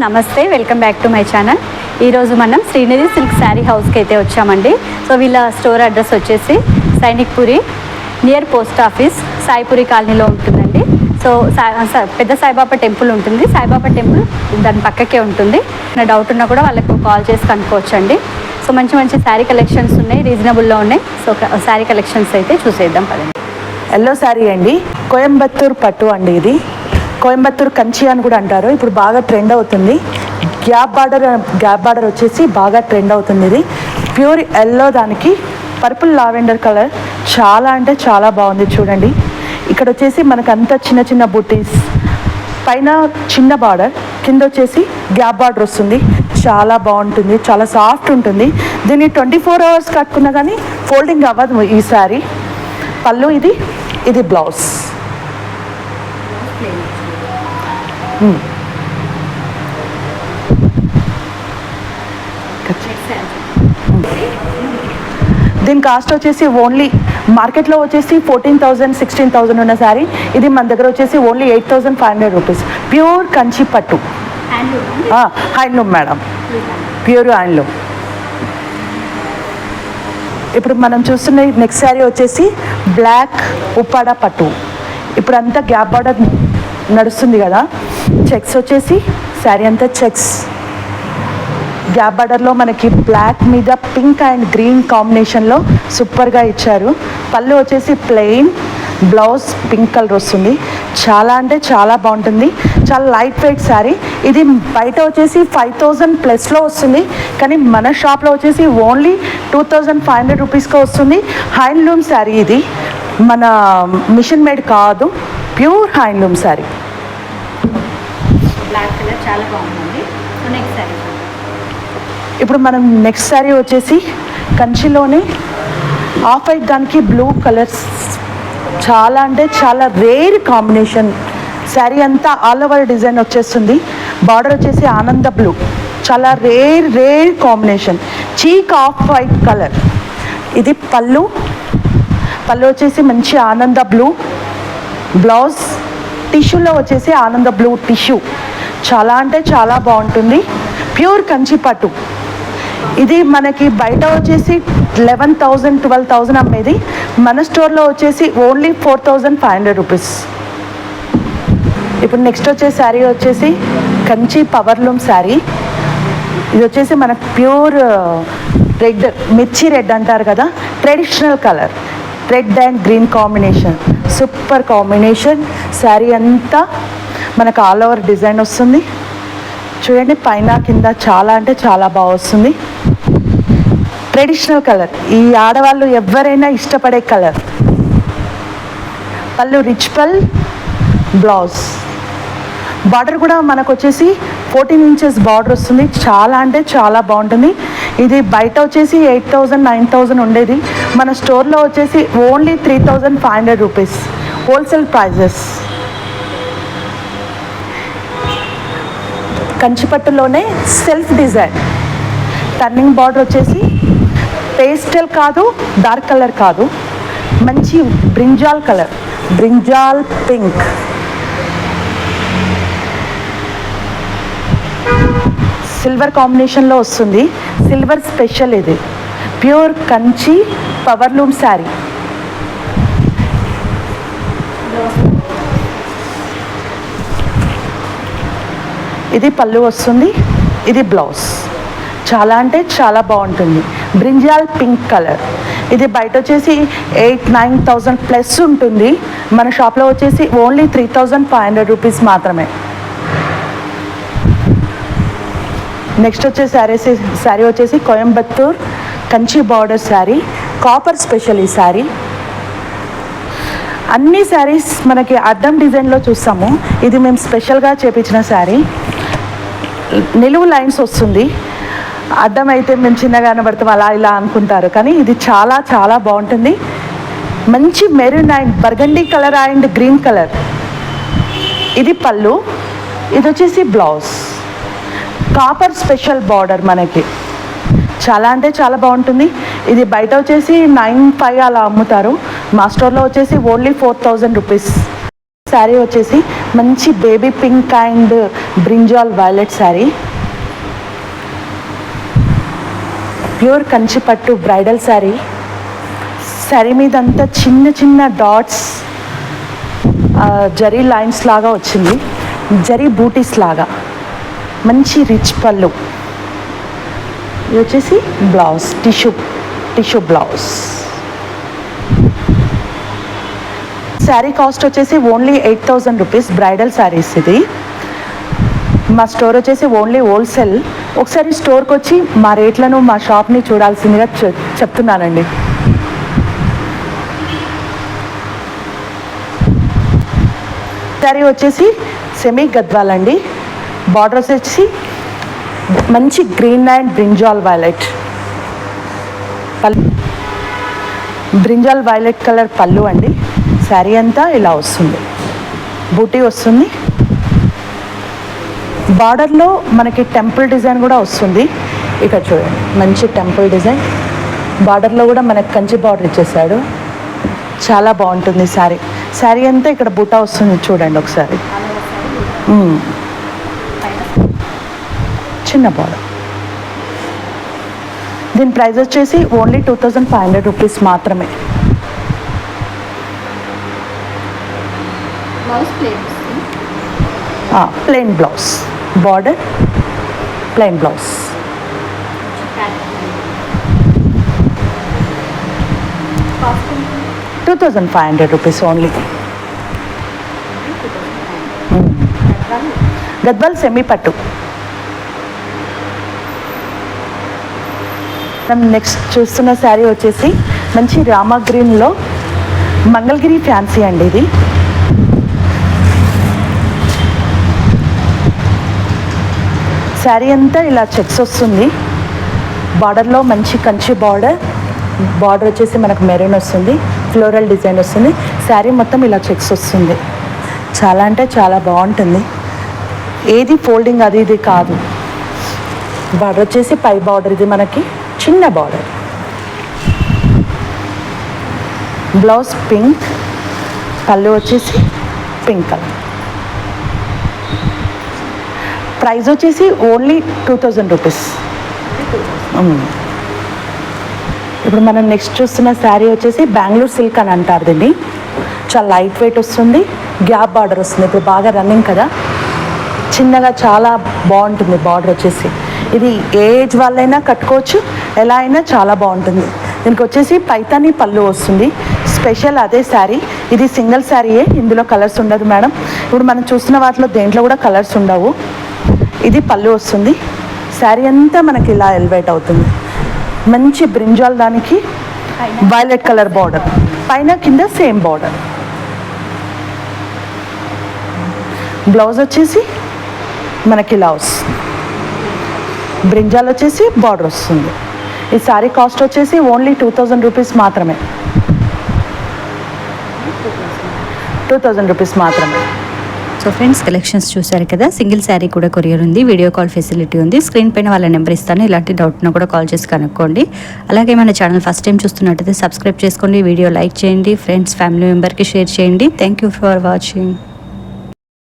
నమస్తే welcome back to my channel. ఈరోజు మనం శ్రీనిధి సిల్క్ శారీ హౌస్కి అయితే వచ్చామండి. సో వీళ్ళ స్టోర్ అడ్రస్ వచ్చేసి Sainikpuri near post office Saipuri కాలనీలో ఉంటుందండి. సో సా- పెద్ద సాయిబాబా టెంపుల్ ఉంటుంది. సాయిబాబా టెంపుల్ దాని పక్కకే ఉంటుంది. నా డౌట్ ఉన్నా కూడా వాళ్ళకు కాల్ చేసి కనుక్కోవచ్చండి. సో మంచి మంచి శారీ కలెక్షన్స్ ఉన్నాయి రీజనబుల్లో ఉన్నాయి. సో శారీ కలెక్షన్స్ అయితే చూసేద్దాం పదండి. ఎల్లో శారీ అండి. కోయంబత్తూర్ పట్టు అండి ఇది. కోయంబత్తూర్ కంచి అని కూడా అంటారు. ఇప్పుడు బాగా ట్రెండ్ అవుతుంది. గ్యాప్ బార్డర్ గ్యాప్ బార్డర్ వచ్చేసి బాగా ట్రెండ్ అవుతుంది ఇది. ప్యూర్ ఎల్లో దానికి. Purple lavender colour. చాలా అంటే చాలా బాగుంది చూడండి. ఇక్కడ వచ్చేసి మనకు అంత చిన్న చిన్న బుటీస్. పైన చిన్న బార్డర్ కింద వచ్చేసి గ్యాప్ బార్డర్ వస్తుంది. చాలా బాగుంటుంది. చాలా సాఫ్ట్ ఉంటుంది. దీన్ని ట్వంటీ ఫోర్ అవర్స్ కట్టుకున్నా కానీ ఫోల్డింగ్ అవ్వదు ఈ శారీ. పళ్ళు ఇది ఇది బ్లౌజ్. దీని కాస్ట్ వచ్చేసి ఓన్లీ మార్కెట్లో వచ్చేసి ఫోర్టీన్ థౌజండ్ సిక్స్టీన్ థౌజండ్ ఉన్న శారీ ఇది మన దగ్గర వచ్చేసి only eight thousand five hundred rupees pure Kanchi పట్టు. హ్యాండ్లూమ్ మేడం ప్యూర్ హ్యాండ్లూమ్ ఇప్పుడు మనం చూస్తున్న నెక్స్ట్ శారీ వచ్చేసి బ్లాక్ ఉప్పాడ పట్టు. ఇప్పుడు అంతా గ్యాప్ బార్డర్ నడుస్తుంది కదా. చెక్స్ వచ్చేసి శారీ అంతా చెక్స్ గ్యాప్ బార్డర్లో మనకి బ్లాక్ మీద పింక్ అండ్ గ్రీన్ కాంబినేషన్లో సూపర్గా ఇచ్చారు. పళ్ళు వచ్చేసి ప్లెయిన్ బ్లౌజ్ పింక్ కలర్ వస్తుంది. చాలా అంటే చాలా బాగుంటుంది. చాలా లైట్ వెయిట్ శారీ. ఇది బయట వచ్చేసి ఫైవ్ థౌజండ్ ప్లస్లో వస్తుంది. కానీ మన షాప్లో వచ్చేసి only two thousand five hundred రూపీస్కి వస్తుంది. హ్యాండ్లూమ్ శారీ ఇది. మన మిషన్ మేడ్ కాదు. Pure handloom sari. చాలా బాగుందండి. సో నెక్స్ట్ శారీ ఇప్పుడు మనం నెక్స్ట్ శారీ వచ్చేసి కంచిలోనే ఆఫ్ వైట్ దానికి బ్లూ కలర్స్ చాలా అంటే చాలా రేర్ కాంబినేషన్ శారీ అంతా ఆల్ ఓవర్ డిజైన్ వచ్చేస్తుంది. బార్డర్ వచ్చేసి ఆనంద బ్లూ చాలా rare rare combination chic off white colour ఇది పళ్ళు. పళ్ళు వచ్చేసి మంచి ఆనంద బ్లూ బ్లౌజ్ టిష్యూలో వచ్చేసి ఆనంద బ్లూ టిష్యూ చాలా అంటే చాలా బాగుంటుంది. ప్యూర్ కంచిపట్టు ఇది మనకి బయట వచ్చేసి లెవెన్ థౌజండ్ ట్వెల్వ్ థౌజండ్ అమ్మేది. మన స్టోర్లో వచ్చేసి only four thousand five hundred rupees. ఇప్పుడు నెక్స్ట్ వచ్చే శారీ వచ్చేసి కంచి పవర్లూమ్ శారీ. ఇది వచ్చేసి మనకు ప్యూర్ రెడ్ మిర్చి రెడ్ అంటారు కదా traditional colour. Red and green combination. Super combination. Sari అంతా మనకు ఆల్ ఓవర్ డిజైన్ వస్తుంది. చూడండి పైన కింద చాలా అంటే చాలా బాగా వస్తుంది. ట్రెడిషనల్ కలర్ ఈ ఆడవాళ్ళు ఎవరైనా ఇష్టపడే కలర్ పళ్ళు రిచ్ పల్ బ్లౌజ్ బార్డర్ కూడా మనకు వచ్చేసి ఫోర్టీన్ ఇంచెస్ బార్డర్ వస్తుంది. చాలా అంటే చాలా బాగుంటుంది. ఇది బయట వచ్చేసి ఎయిట్ థౌజండ్ నైన్ థౌజండ్ ఉండేది. మన స్టోర్లో వచ్చేసి only three thousand five hundred rupees wholesale prices కంచిపట్టులోనే self design. Turning border వచ్చేసి పేస్టల్ కాదు డార్క్ కలర్ కాదు. మంచి brinjal colour. Brinjal pink. Silver కాంబినేషన్లో వస్తుంది. సిల్వర్ స్పెషల్ ఇది. Pure Kanchi powerloom sari. ఇది పళ్ళు వస్తుంది ఇది బ్లౌజ్ చాలా అంటే చాలా బాగుంటుంది. Brinjal pink colour. ఇది బయట వచ్చేసి ఎయిట్ నైన్ థౌజండ్ ప్లస్ ఉంటుంది. మన షాప్లో వచ్చేసి only three thousand five hundred rupees మాత్రమే. నెక్స్ట్ వచ్చే శారీస్ శారీ వచ్చేసి Coimbatore Kanchi border sari copper special ఈ శారీ. అన్ని శారీస్ మనకి అద్దం డిజైన్లో చూస్తాము. ఇది మేము స్పెషల్గా చేపించిన శారీ. నిలువు లైన్స్ వస్తుంది. అర్థమైతే మేము చిన్నగా కనబడతాం అలా ఇలా అనుకుంటారు. కానీ ఇది చాలా చాలా బాగుంటుంది. మంచి maroon and burgundy colour and green colour. ఇది పళ్ళు. ఇది వచ్చేసి బ్లౌజ్. కాపర్ స్పెషల్ బార్డర్ మనకి. చాలా అంటే చాలా బాగుంటుంది. ఇది బయట వచ్చేసి నైన్ ఫైవ్ అలా అమ్ముతారు. మా స్టోర్లో వచ్చేసి only four thousand rupees. Sari వచ్చేసి మంచి baby pink and brinjal violet sari. Pure Kanchipattu bridal sari. Sari మీదంతా చిన్న చిన్న డాట్స్ జరీ లైన్స్ లాగా వచ్చింది. జరీ బూటీస్ లాగా. మంచి రిచ్ పళ్ళు. ఇది వచ్చేసి blouse tissue tissue blouse. Sari cost వచ్చేసి only eight thousand rupees bridal saris ఇది. మా స్టోర్ వచ్చేసి ఓన్లీ హోల్సేల్. ఒకసారి స్టోర్కి వచ్చి మా రేట్లను మా షాప్ని చూడాల్సిందిగా చెప్తున్నానండి. శారీ వచ్చేసి సెమీ గద్వాల్ అండి. బార్డర్ వచ్చేసి మంచి గ్రీన్ అండ్ బ్రింజాల్ వైలెట్. పల్ బ్రింజాల్ వైలెట్ కలర్ పళ్ళు అండి. శారీ అంతా ఇలా వస్తుంది. బూటీ వస్తుంది. బార్డర్లో మనకి టెంపుల్ డిజైన్ కూడా వస్తుంది. ఇక్కడ చూడండి మంచి టెంపుల్ డిజైన్. బార్డర్లో కూడా మనకి కంచి బార్డర్ ఇచ్చేసాడు చాలా బాగుంటుంది శారీ. శారీ అంతా ఇక్కడ బుట్ట వస్తుంది చూడండి ఒకసారి. చిన్న బార్డర్. దీని ప్రైస్ వచ్చేసి only two thousand five hundred rupees మాత్రమే. Blouse plain blouse border plain blouse two thousand five hundred rupees only Gadwal semi పట్టు మనం నెక్స్ట్ చూస్తున్న శారీ వచ్చేసి మంచి రామా గ్రీన్లో మంగళగిరి ఫ్యాన్సీ అండి ఇది. శారీ అంతా ఇలా చెక్స్ వస్తుంది. బార్డర్లో మంచి కంచి బార్డర్. బార్డర్ వచ్చేసి మనకు మెరూన్ వస్తుంది. ఫ్లోరల్ డిజైన్ వస్తుంది. శారీ మొత్తం ఇలా చెక్స్ వస్తుంది. చాలా అంటే చాలా బాగుంటుంది. ఏది ఫోల్డింగ్ అది ఇది కాదు. బార్డర్ వచ్చేసి పై బార్డర్ ఇది మనకి. చిన్న బార్డర్. Blouse pink. పళ్ళు వచ్చేసి పింక్ కలర్. ప్రైస్ వచ్చేసి ఓన్లీ టూ థౌజండ్ రూపీస్. ఇప్పుడు మనం నెక్స్ట్ చూస్తున్న శారీ వచ్చేసి బెంగళూరు సిల్క్ అని అంటారు దీన్ని. చాలా లైట్ వెయిట్ వస్తుంది గ్యాప్ బార్డర్ వస్తుంది. ఇప్పుడు బాగా రన్నింగ్ కదా. చిన్నగా చాలా బాగుంటుంది బార్డర్ వచ్చేసి. ఇది ఏజ్ వాళ్ళైనా కట్టుకోవచ్చు ఎలా అయినా చాలా బాగుంటుంది. దీనికి వచ్చేసి పైతాని పళ్ళు వస్తుంది. స్పెషల్ అదే శారీ. ఇది సింగిల్ శారీయే ఇందులో కలర్స్ ఉండదు మేడం. ఇప్పుడు మనం చూస్తున్న వాటిలో దేంట్లో కూడా కలర్స్ ఉండవు. ఇది పళ్ళు వస్తుంది. శారీ అంతా మనకి ఇలా ఎలివేట్ అవుతుంది. మంచి బ్రింజాల్ దానికి వైలెట్ కలర్ బార్డర్ పైన కింద సేమ్ బార్డర్ బ్లౌజ్ వచ్చేసి మనకి ఇలా వస్తుంది. బ్రింజాల్ వచ్చేసి బార్డర్ వస్తుంది. ఈ శారీ కాస్ట్ వచ్చేసి ఓన్లీ టూ థౌజండ్ రూపీస్ మాత్రమే. టూ థౌజండ్ రూపీస్ మాత్రమే. సో ఫ్రెండ్స్ కలెక్షన్స్ చూసారు కదా? సింగిల్ శారీ కూడా కొరియర్ ఉంది వీడియో కాల్ ఫెసిలిటీ ఉంది. స్క్రీన్ పైన వాళ్ళ నెంబర్ ఇస్తాను ఇలాంటి డౌట్ను కూడా కాల్ చేసి కనుక్కోండి. అలాగే మన ఛానల్ ఫస్ట్ టైం చూస్తున్నట్టయితే సబ్స్క్రైబ్ చేసుకోండి వీడియో లైక్ చేయండి ఫ్రెండ్స్ ఫ్యామిలీ మెంబర్కి షేర్ చేయండి. Thank you for watching.